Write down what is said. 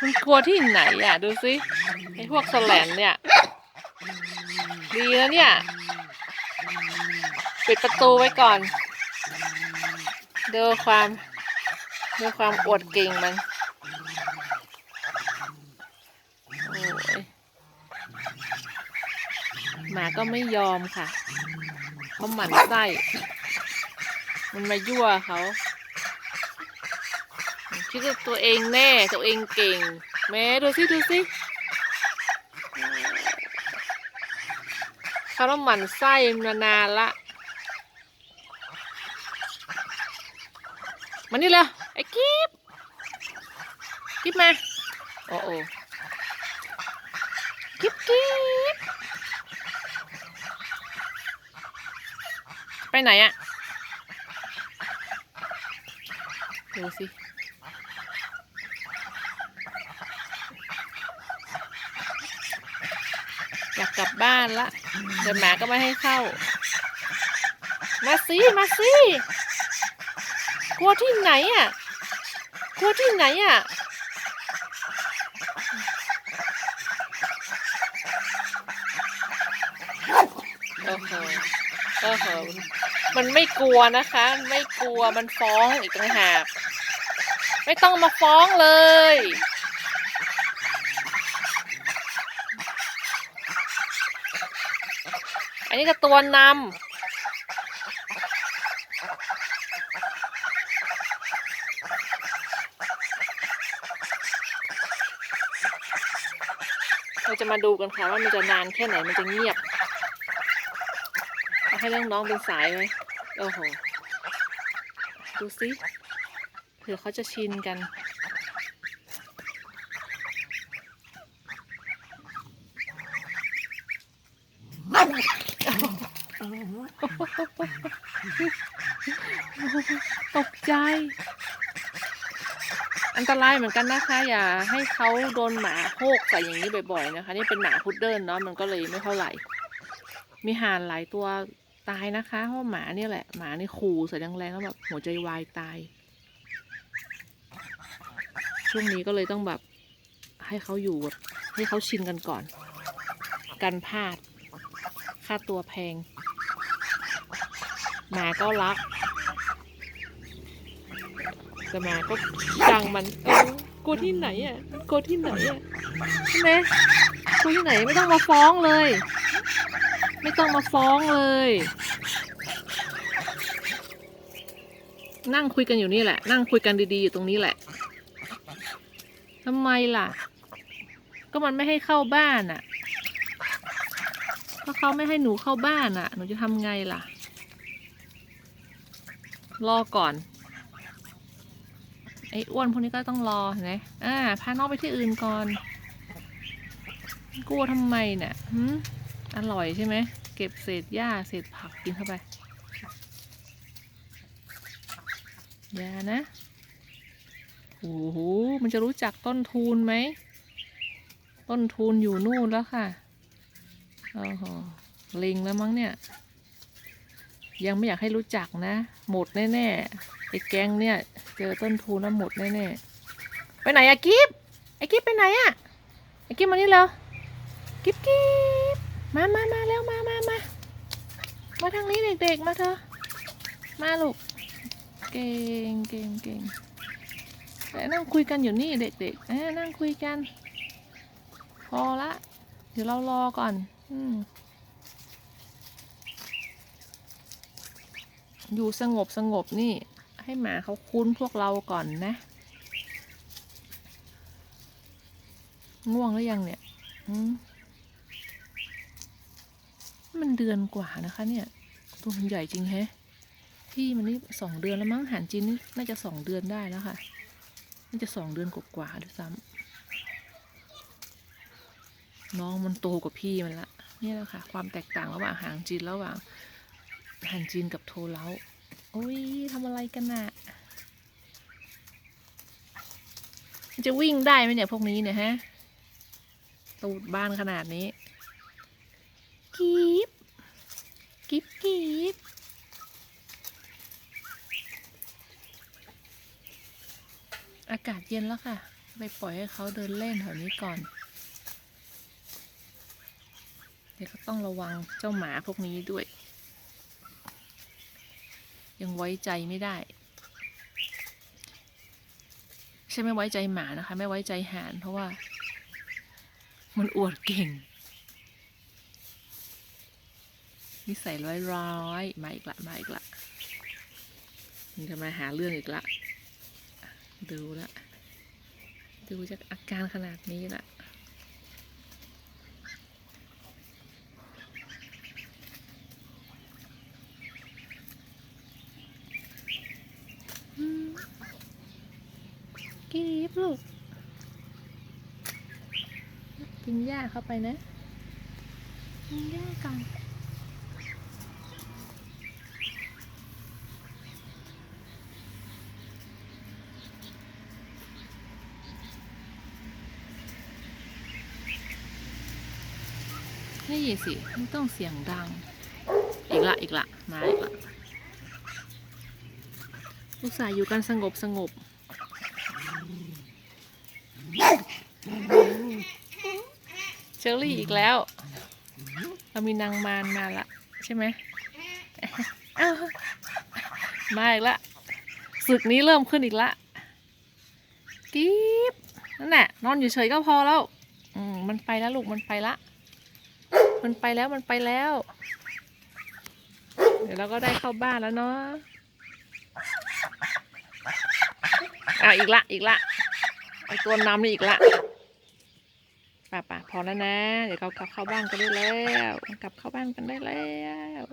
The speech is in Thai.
มันกลัวที่ไหนอะ ดูสิไอ้พวกแสลนเนี่ย ดีแล้วเนี่ย ปิดประตูไว้ก่อน ดูความดูความอวดเก่งมันโอ้ยหมาก็ไม่ยอมค่ะ เขาหมั่นไส้ มันมายั่วเขา คิดว่าตัวเองแน่ตัวเองเก่ง แม่ดูสิดูสิเขาต้องหมั่นไส้มานานละมานี่เลยไอ้กิฟกิฟมาโอ้โอกิฟกิฟไปไหนอะดูสิ อยา กลับบ้านละแต่หมาก็ไม่ให้เข้า มาสิมาสิกลัวที่ไหนอะกลัวที่ไหนอะโอ้โหโอ้โหมันไม่กลัวนะคะ ไม่กลัวมันฟ้องอีกต่างหากไม่ต้องมาฟ้องเลย นนี้ก็ตัวนำเราจะมาดูกันค่ะว่ามันจะนานแค่ไหนมันจะเงียบเอาให้น้องๆเป็นสายไหมโอ้โห ดูสิเผื่อเขาจะชินกัน ตกใจ อันตรายเหมือนกันนะคะ อย่าให้เขาโดนหมาโพกใส่อย่างนี้บ่อยๆนะคะ นี่เป็นหมาพุดเดิ้ลเนาะมันก็เลยไม่เท่าไหร่ มีห่านหลายตัวตายนะคะเพราะหมาเนี่ยแหละหมานี่ขู่ใส่แรงๆแล้วแบบหัวใจวายตาย ช่วงนี้ก็เลยต้องแบบให้เขาอยู่แบบให้เขาชินกันก่อน กันพลาด ค่าตัวแพง หมาก็รัก แต่หมาก็จังมันเออกลัวที่ไหนอะกลัวที่ไหนอะใช่ไหมกลัวที่ไหนไม่ต้องมาฟ้องเลย ไม่ต้องมาฟ้องเลย นั่งคุยกันอยู่นี่แหละ นั่งคุยกันดีๆอยู่ตรงนี้แหละทำไมล่ะ ก็มันไม่ให้เข้าบ้านอะก็เขาไม่ให้หนูเข้าบ้านอะ หนูจะทำไงล่ะ รอก่อน ไอ้อ้วนพวกนี้ก็ต้องรอเห็นไหมอ่า พาน้องไปที่อื่นก่อน กลัวทำไมเนี่ยหืมอร่อยใช่ไหม เก็บเศษหญ้าเศษผักกินเข้าไป อย่านะโอ้โห มันจะรู้จักต้นทุนไหม ต้นทุนอยู่นู่นแล้วค่ะโอ้โหลิงแล้วมั้งเนี่ย ยังไม่อยากให้รู้จักนะ หมดแน่ๆไอ้แก๊งเนี่ย เจอต้นทุนแล้วหมดแน่ๆไปไหนอะกิฟไอ้กิฟไปไหนอะไอ้กิฟมานี่แล้วกิฟกิฟมามามาแล้วมามามามาทางนี้เด็กๆมาเถอะมาลูกเก่งเก่งเก่งแต่นั่งคุยกันอยู่นี่เด็กๆเอ้ยนั่งคุยกัน พอละ เดี๋ยวเรารอก่อน อืม อยู่สงบสงบนี่ ให้หมาเขาคุ้นพวกเราก่อนนะ ง่วงหรือยังเนี่ยมันเดือนกว่านะคะ เนี่ย ตัวมันใหญ่จริงแฮะพี่มันนี่สองเดือนแล้วมั้งหันจีนนี่น่าจะสองเดือนได้แล้วค่ะน่าจะสองเดือนกว่าด้วยซ้ำน้องมันโตกว่าพี่มันละนี่แหละค่ะ ความแตกต่างระหว่างหางจีนระหว่าง หางจีนกับโทเล้าโอ้ยทำอะไรกันน่ะมันจะวิ่งได้ไหมเนี่ยพวกนี้เนี่ยฮะ ตูดบ้านขนาดนี้กีบกีบกีบอาากาศเย็นแล้วค่ะ ไปปล่อยให้เขาเดินเล่นแถวนี้ก่อน เดี๋ยวก็ต้องระวังเจ้าหมาพวกนี้ด้วย ยังไว้ใจไม่ได้ใช่ไม่ไว้ใจหมานะคะ ไม่ไว้ใจห่านเพราะว่า มันอวดเก่งนิสัยร้อยร้อยๆมาอีกละมาอีกละมันจะมาหาเรื่องอีกละ ดูละ ดูจากอาการขนาดนี้ละอืมกีบ ลูก กินหญ้าเข้าไปนะ กินหญ้าก่อนนี่สิไม่ต้องเสียงดัง อีกละอีกละมาอีกละลูกสายอยู่กันสงบสงบ เช อรี่อีกแล้ว เรามีนางมารมาละ ใช่ไหมอ้าวมาอีกละศึกนี้เริ่มขึ้นอีกละกีบนั่นแหละนอนอยู่เฉยก็พอแล้ว อืมมันไปแล้วลูกมันไปละ มันไปแล้วมันไปแล้ว เดี๋ยวเราก็ได้เข้าบ้านแล้วเนาะอะอีกละอีกละไอตัวนำนี่อีกละ พอแล้วนะ เดี๋ยวเรากลับเข้าบ้านกันได้แล้ว กลับเข้าบ้านกันได้แล้ว